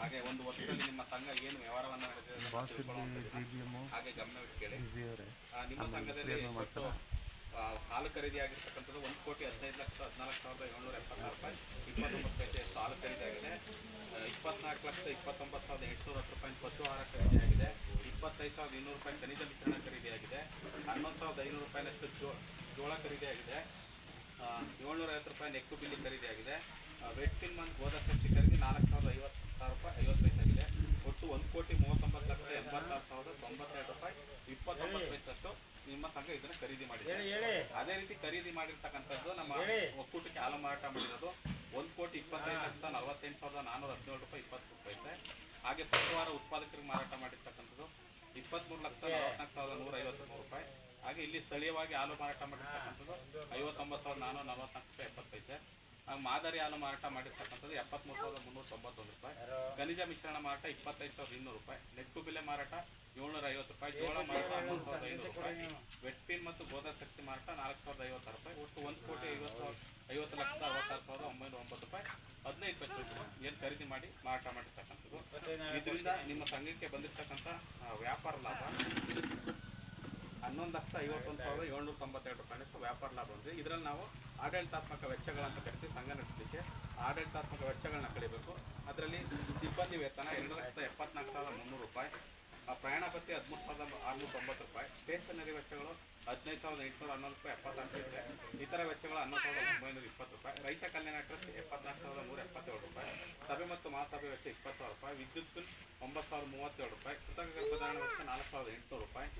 ಹಾಗೆ ಒಂದು ವರ್ಷದಲ್ಲಿ ನಿಮ್ಮ ಸಂಘ ಏನು ವ್ಯವಹಾರವನ್ನ ನಡೆದಿದೆ. ಹಾಗೆ ಗಮನವಿಟ್ಟು ಕೇಳಿ. ನಿಮ್ಮ ಸಂಘದಲ್ಲಿ ಹಾಲು ಖರೀದಿ ಆಗಿರ್ತಕ್ಕಂಥದ್ದು ಒಂದು ಕೋಟಿ ಹದಿನೈದು ಲಕ್ಷ ಹದಿನಾಲ್ಕು ಸಾವಿರದ ಏಳ್ನೂರ ಎಪ್ಪತ್ತಾರು ರೂಪಾಯಿ. ಇಪ್ಪತ್ತೊಂಬತ್ತು ಪೈಸೆಯಷ್ಟು ಹಾಲು ಖರೀದಿ ಆಗಿದೆ ಇಪ್ಪತ್ನಾಲ್ಕು ಲಕ್ಷ ಇಪ್ಪತ್ತೊಂಬತ್ತು ಸಾವಿರದ ಎಂಟುನೂರ ಹತ್ತು ರೂಪಾಯಿ ಪಶು ಆಹಾರ ಖರೀದಿ ಆಗಿದೆ ಇಪ್ಪತ್ತೈದು ಸಾವಿರದ ಇನ್ನೂರು ರೂಪಾಯಿ ಖನಿಜ ಮಿಶ್ರಣ ಖರೀದಿಯಾಗಿದೆ. ಹನ್ನೊಂದು ಸಾವಿರದ ಐನೂರು ರೂಪಾಯಿನಷ್ಟು ಜೋ ಜೋಳ ಖರೀದಿ ಆಗಿದೆ ಏಳ್ನೂರ ಐವತ್ತು ರೂಪಾಯಿ ನೆಕ್ಕು ಬಿಲ್ಲಿ ಖರೀದಿ ಆಗಿದೆ. ವೆಟ್ಟಿನ್ ಮಂತ್ ಗೋದಾ ಸಂಚಿ ಖರೀದಿ ನಾಲ್ಕು ಸಾವಿರದ ಐವತ್ತಾರು ರೂಪಾಯಿ ಐವತ್ತು ಪೈಸೆ ಆಗಿದೆ. ಒಟ್ಟು ಒಂದು ಕೋಟಿ ಮೂವತ್ತೊಂಬತ್ತು ಲಕ್ಷದ ಎಂಬತ್ತಾರು ಸಾವಿರದ ತೊಂಬತ್ತೆರಡು ರೂಪಾಯಿ ಇಪ್ಪತ್ತೊಂಬತ್ತು ಪೈಸಷ್ಟು ನಿಮ್ಮ ಸಂಘ ಇದನ್ನು ಖರೀದಿ ಮಾಡಿದೆ. ಅದೇ ರೀತಿ ಖರೀದಿ ಮಾಡಿರ್ತಕ್ಕಂಥದ್ದು ನಮ್ಮ ಒಕ್ಕೂಟಕ್ಕೆ ಹಾಲು ಮಾರಾಟ ಮಾಡಿರೋದು ಒಂದು ಕೋಟಿ ಇಪ್ಪತ್ತೈದು ಲಕ್ಷದ ನಲವತ್ತೆಂಟು ಸಾವಿರದ ನಾನ್ನೂರ ಹದಿನೇಳು ರೂಪಾಯಿ ಇಪ್ಪತ್ತು ಪೈಸೆ. ಹಾಗೆ ಪಶುವಾರ ಉತ್ಪಾದಕರಿಗೆ ಮಾರಾಟ ಮಾಡಿರ್ತಕ್ಕಂಥದ್ದು ಇಪ್ಪತ್ತ್ಮೂರು ಲಕ್ಷದ ನಲವತ್ನಾಲ್ಕು ಸಾವಿರದ ನೂರ ಐವತ್ತ್ಮೂರು ರೂಪಾಯಿ ಹಾಗೆ ಇಲ್ಲಿ ಸ್ಥಳೀಯವಾಗಿ ಹಾಲು ಮಾರಾಟ ಮಾಡಿರ್ತಕ್ಕಂಥದ್ದು ಐವತ್ತೊಂಬತ್ತು ಸಾವಿರದ ನಾನ್ನೂರ ನಲವತ್ನಾಲ್ಕು ರೂಪಾಯಿ ಎಪ್ಪತ್ತು ಪೈಸೆ ಹಾಗೆ ಮಾದರಿ ಹಾಲು ಮಾರಾಟ ಮಾಡಿರ್ತಕ್ಕಂಥದ್ದು ಎಪ್ಪತ್ತ್ಮೂರು ಸಾವಿರದ ಮುನ್ನೂರ ತೊಂಬತ್ತೊಂದು ರೂಪಾಯಿ. ಖನಿಜ ಮಿಶ್ರಣ ಮಾರಾಟ ಇಪ್ಪತ್ತೈದು ಸಾವಿರದ ಇನ್ನೂರು ರೂಪಾಯಿ. ನೆಟ್ಟು ಬೆಲೆ ಮಾರಾಟ ಏಳ್ನೂರ ಐವತ್ತು ರೂಪಾಯಿ. ಜೋಳ ಮಾರಾಟ ಹನ್ನೊಂದು ಸಾವಿರದ ಐನೂರು ರೂಪಾಯಿ. ವೆಟ್ಪಿನ್ ಮತ್ತು ಗೋಧಾ ಶಕ್ತಿ ಮಾರಾಟ ನಾಲ್ಕು ಸಾವಿರದ ಐವತ್ತಾರು ರೂಪಾಯಿ. ಒಟ್ಟು ಒಂದು ಕೋಟಿ ಐವತ್ತು ಐವತ್ತು ಲಕ್ಷದ ಅರವತ್ತಾರು ಸಾವಿರದ ಒಂಬೈನೂರ ಒಂಬತ್ತು ರೂಪಾಯಿ. ಹದಿನೈದು ಪೈಸೆ ಏನು ಖರೀದಿ ಮಾಡಿ ಮಾರಾಟ ಮಾಡಿರ್ತಕ್ಕಂಥದ್ದು. ಇದರಿಂದ ನಿಮ್ಮ ಸಂಘಕ್ಕೆ ಬಂದಿರತಕ್ಕಂಥ ವ್ಯಾಪಾರ ಲಾಭ. ಹನ್ನೊಂದು ಲಕ್ಷದ ಐವತ್ತೊಂದು ಸಾವಿರದ ಏಳ್ನೂರ ತೊಂಬತ್ತೆರಡು ರೂಪಾಯಿನಷ್ಟು ವ್ಯಾಪಾರ ಲಾಭ ಬಂದಿದೆ ಇದರಲ್ಲಿ ನಾವು ಆಡಳಿತಾತ್ಮಕ ವೆಚ್ಚಗಳಂತ ಕರಿತೀವಿ, ಸಂಘ ನಡೆಸಲಿಕ್ಕೆ. ಆಡಳಿತಾತ್ಮಕ ವೆಚ್ಚಗಳನ್ನ ಕಳಿಬೇಕು ಅದರಲ್ಲಿ ಸಿಬ್ಬಂದಿ ವೇತನ ಎರಡು ಲಕ್ಷದ ಎಪ್ಪತ್ನಾಲ್ಕು ಸಾವಿರದ ಮುನ್ನೂರು ರೂಪಾಯಿ ಪ್ರಯಾಣ ಭತ್ಯೆ ಹದಿಮೂರು ಸಾವಿರದ ಆರುನೂರ ತೊಂಬತ್ತು ರೂಪಾಯಿ, ಸ್ಟೇಷನರಿ ವೆಚ್ಚಗಳು ಹದಿನೈದು ಸಾವಿರದ ಎಂಟುನೂರ ಹನ್ನೊಂದು ರೂಪಾಯಿ ಎಪ್ಪತ್ತಾರು ರೂಪಾಯಿ ಇತರ ವೆಚ್ಚಗಳು ಹನ್ನೊಂದು ಸಾವಿರದ ಒಂಬೈನೂರ ಇಪ್ಪತ್ತು ರೂಪಾಯಿ. ರೈತ ಕಲ್ಯಾಣ ಟ್ರಸ್ಟ್ ಎಪ್ಪತ್ನಾಲ್ಕು ಸಾವಿರದ ನೂರ ಎಪ್ಪತ್ತೇಳು ರೂಪಾಯಿ. ಸಭೆ ಮತ್ತು ಮಹಾಸಭೆ ವೆಚ್ಚ ಇಪ್ಪತ್ತು ಸಾವಿರ ರೂಪಾಯಿ. ವಿದ್ಯುತ್ ಬಿಲ್ ಒಂಬತ್ತು ಸಾವಿರದ ಮೂವತ್ತೇಳು ರೂಪಾಯಿ. ಕೃತಕ ಗರ್ಭಧಾರಣ ವೆಚ್ಚ ನಾಲ್ಕು ಸಾವಿರದ ಎಂಟುನೂರು ರೂಪಾಯಿ.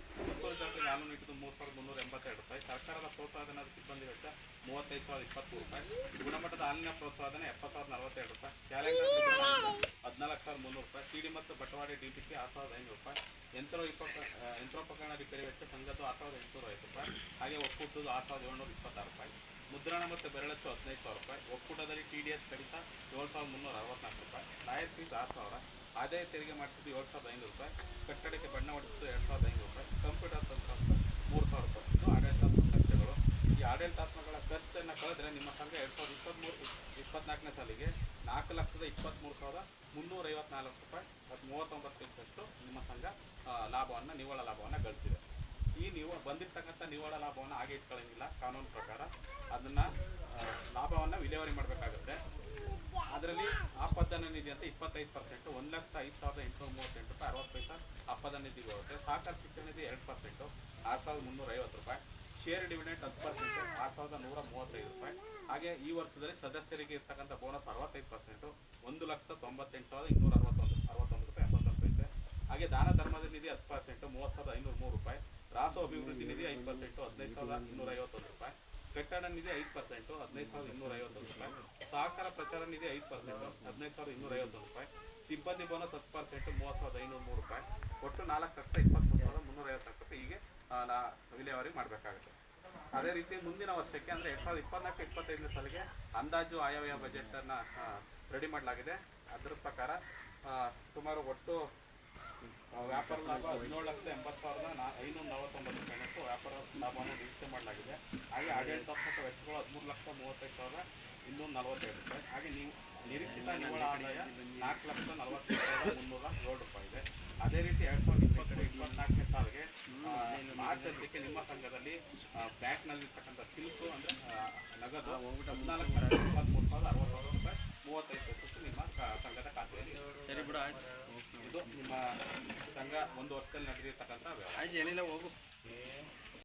ಸುತ್ತೂರು ಇಟ್ಟು ಮೂರು ಸಾವಿರದ ಮುನ್ನೂರ ಎಂಬತ್ತೆರಡು ರೂಪಾಯಿ. ಸರ್ಕಾರದ ಪ್ರೋತ್ಸಾಹನ ಸಿಬ್ಬಂದಿ ವೆಚ್ಚ ಮೂವತ್ತೈದು ಸಾವಿರದ ಇಪ್ಪತ್ತ್ಮೂರು ರೂಪಾಯಿ. ಗುಣಮಟ್ಟದ ಅನ್ಯ ಪ್ರೋತ್ಸಾಹನ ಎಪ್ಪತ್ತು ಸಾವಿರದ ನಲವತ್ತೆರಡು ರೂಪಾಯಿ. ಹದಿನಾಲ್ಕು ಸಾವಿರದ ಮುನ್ನೂರು ರೂಪಾಯಿ. ಸಿಡಿ ಮತ್ತು ಬಟವಾಡಿ ಡಿಪಿಗೆ ಆರು ಸಾವಿರದ ಐನೂರು ರೂಪಾಯಿ. ಯಂತ್ರ ಯಂತ್ರೋಪಕರಣ ರಿಪೇರಿ ವೆಚ್ಚ ಸಂಘದ್ದು ಆರು ಸಾವಿರದ ಎಂಟುನೂರ ಐವತ್ತು ರೂಪಾಯಿ. ಹಾಗೆ ಒಕ್ಕೂಟದ ಆರು ಸಾವಿರದ ಏಳ್ನೂರ ಇಪ್ಪತ್ತಾರು ರೂಪಾಯಿ. ಮುದ್ರಣ ಮತ್ತು ಬೆರಳಚ್ಚು ಹದಿನೈದು ಸಾವಿರ ರೂಪಾಯಿ. ಒಕ್ಕೂಟದಲ್ಲಿ ಟಿ ಡಿ ಎಸ್ ಕಡಿತ ಏಳು ಸಾವಿರದ ಮುನ್ನೂರ ಅರವತ್ನಾಲ್ಕು ರೂಪಾಯಿ. ಲಾಯರ್ ಫೀಸ್ ಆರು ಸಾವಿರ. ಆದಾಯ ತೆರಿಗೆ ಮಾಡಿಸಿದ್ದು ಏಳು ಸಾವಿರದ ಐನೂರು ರೂಪಾಯಿ. ಕಟ್ಟಡಕ್ಕೆ ಬಣ್ಣ ಹೊಡಿಸಿದ್ದು ಎರಡು ಸಾವಿರದ ಐನೂರು ರೂಪಾಯಿ. ಕಂಪ್ಯೂಟರ್ ತಂತ್ರಾಂಶ ಮೂರು ಸಾವಿರ ರೂಪಾಯಿ ಇದು ಆಡಳಿತಾತ್ಮಕ ಖರ್ಚುಗಳು ಈ ಆಡಳಿತಾತ್ಮಕಗಳ ಖರ್ಚನ್ನು ಕಳೆದ್ರೆ ನಿಮ್ಮ ಸಂಘ ಎರಡು ಸಾವಿರದ ಇಪ್ಪತ್ತ್ಮೂರು ಇಪ್ಪತ್ನಾಲ್ಕನೇ ಸಾಲಿಗೆ ನಾಲ್ಕು ಲಕ್ಷದ ಇಪ್ಪತ್ತ್ಮೂರು ಸಾವಿರದ ಮುನ್ನೂರ ಐವತ್ನಾಲ್ಕು ರೂಪಾಯಿ ಮತ್ತು ಮೂವತ್ತೊಂಬತ್ತು ಪೈಸಷ್ಟು ನಿಮ್ಮ ಸಂಘ ಲಾಭವನ್ನು, ನಿವ್ವಳ ಲಾಭವನ್ನು ಗಳಿಸಿದೆ ಈ ನೀವು, ಬಂದಿರ್ತಕ್ಕಂಥ ನಿವ್ವಳ ಲಾಭವನ್ನು ಹಾಗೆ ಇಟ್ಕೊಳ್ಳೋಂಗಿಲ್ಲ, ಕಾನೂನು ಪ್ರಕಾರ. ಅದನ್ನು ಲಾಭವನ್ನು ವಿಲೇವರಿ ಮಾಡಬೇಕಾಗುತ್ತೆ. ಅದರಲ್ಲಿ ಆಪದನ ನಿಧಿ ಅಂತ ಇಪ್ಪತ್ತೈದು ಪರ್ಸೆಂಟು ಒಂದು ಲಕ್ಷದ ಐದು ಸಾವಿರದ ಎಂಟುನೂರ ಮೂವತ್ತೆಂಟು ರೂಪಾಯಿ ಅರವತ್ತು ಪೈಸಾ ಆಪದನ ನಿಧಿಗೆ ಹೋಗುತ್ತೆ. ಸಾಕಾರ ಶಿಕ್ಷಣ ನಿಧಿ ಎರಡು ಪರ್ಸೆಂಟು ಆರು ಸಾವಿರದ ಮುನ್ನೂರ ಐವತ್ತು ರೂಪಾಯಿ. ಶೇರ್ ಡಿವಿಡೆಂಟ್ ಹತ್ತು ಪರ್ಸೆಂಟು ಮೂವತ್ತೈದು ರೂಪಾಯಿ ಹಾಗೆ ಈ ವರ್ಷದಲ್ಲಿ ಸದಸ್ಯರಿಗೆ ಇರ್ತಕ್ಕಂಥ ಬೋನಸ್ ಅರವತ್ತೈದು ಪರ್ಸೆಂಟು ಒಂದು ಲಕ್ಷದ ತೊಂಬತ್ತೆಂಟು ಸಾವಿರದ ಇನ್ನೂರ ಅರವತ್ತೊಂದು ಅರವತ್ತೊಂದು ರೂಪಾಯಿ, ಎಪ್ಪತ್ತೊಂದು ಪೈಸೆ. ಹಾಗೆ ದಾನ ಧರ್ಮದ ನಿಧಿ ಹತ್ತು ಪರ್ಸೆಂಟು ಮೂವತ್ತು ಸಾವಿರದ ಐನೂರ ಮೂರು ರೂಪಾಯಿ. ರಾಸು ಅಭಿವೃದ್ಧಿ ನಿಧಿ ಐದು ಪರ್ಸೆಂಟು ಹದಿನೈದು ಸಾವಿರದ ಇನ್ನೂರ ಐವತ್ತೊಂದು ರೂಪಾಯಿ. ಕಟ್ಟಡ ನಿಧಿ ಐದು ಪರ್ಸೆಂಟು ಹದಿನೈದು ಸಾವಿರದ ಇನ್ನೂರ ಐವತ್ತೊಂದು ರೂಪಾಯಿ. ಸಹಕಾರ ಪ್ರಚಾರ ನಿಧಿ ಐದು ಪರ್ಸೆಂಟು ಹದಿನೈದು ಸಾವಿರದ ಇನ್ನೂರ ಐವತ್ತೊಂದು ರೂಪಾಯಿ. ಸಿಬ್ಬಂದಿ ಬೋನಸ್ ಹತ್ತು ಪರ್ಸೆಂಟು ಮೂವತ್ತು ಸಾವಿರದ ಐನೂರ ಮೂರು ರೂಪಾಯಿ. ಒಟ್ಟು ನಾಲ್ಕು ಲಕ್ಷ ಇಪ್ಪತ್ತ್ಮೂರು ಸಾವಿರದ ಮುನ್ನೂರ ಐವತ್ತು ರೂಪಾಯಿ ಹೀಗೆ ನಾ, ವಿಲೇವಾರಿ ಮಾಡಬೇಕಾಗುತ್ತೆ. ಅದೇ ರೀತಿ ಮುಂದಿನ ವರ್ಷಕ್ಕೆ ಅಂದರೆ ಎರಡು ಸಾವಿರದ ಇಪ್ಪತ್ನಾಲ್ಕು, ಇಪ್ಪತ್ತೈದನೇ ಸಾಲಿಗೆ ಅಂದಾಜು ಆಯವ್ಯ ಬಜೆಟನ್ನು ರೆಡಿ ಮಾಡಲಾಗಿದೆ. ಅದರ ಪ್ರಕಾರ ಸುಮಾರು ಒಟ್ಟು ವ್ಯಾಪಾರ ಲಾಭ ಹದಿನೇಳು ಲಕ್ಷದ ಎಂಬತ್ತು ಸಾವಿರದ ನಾ, ಐನೂರ ನಲವತ್ತೊಂಬತ್ತು ರೂಪಾಯಿನಷ್ಟು ವ್ಯಾಪಾರ ಲಾಭವನ್ನು ನಿರೀಕ್ಷೆ ಮಾಡಲಾಗಿದೆ. ಹಾಗೆ ಆಡಳಿತಾತ್ಮಕ ವೆಚ್ಚಗಳು ಹದಿಮೂರು ಲಕ್ಷ ಮೂವತ್ತೈದು ಸಾವಿರದ ಇನ್ನೂರ ನಲವತ್ತೈದು ರೂಪಾಯಿ. ಹಾಗೆ ನೀವು ನಿರೀಕ್ಷಿತ ನಿವ್ವಳ ಆದಾಯ ನಾಲ್ಕು ಲಕ್ಷದ ನಲವತ್ತೈದು ಸಾವಿರದ ಮುನ್ನೂರ ಏಳು ರೂಪಾಯಿ ಇದೆ. ಅದೇ ರೀತಿ ಎರಡ್ ಸಾವಿರದ ಇಪ್ಪತ್ತೆರಡು ಇಪ್ಪತ್ನಾಲ್ಕನೇ ಸಾಲಿಗೆ ಮಾರ್ಚ್ ಅಂತಕ್ಕೆ ನಿಮ್ಮ ಸಂಘದಲ್ಲಿ ಬ್ಯಾಂಕ್ನಲ್ಲಿರ್ತಕ್ಕಂಥ ಸಿಲ್ಕು ಅಂದರೆ ನಗದು ಹದಿನಾಲ್ಕು ಲಕ್ಷ ಇಪ್ಪತ್ತ್ಮೂರು ಸಾವಿರದ ಅರವತ್ತೊಂದು ರೂಪಾಯಿ ಮೂವತ್ತೈದು ಪೈಸೆ ನಿಮ್ಮ ಸಂಘದ ಖಾತೆಯಲ್ಲಿ ಸರಿ ಬಿಡ ಇದು ನಿಮ್ಮ ಸಂಘ ಒಂದು ವರ್ಷದಲ್ಲಿ ನಡೆದಿರ್ತಕ್ಕಂಥ ವ್ಯವಹಾರ. ಏನಿಲ್ಲ ಹೋಗು.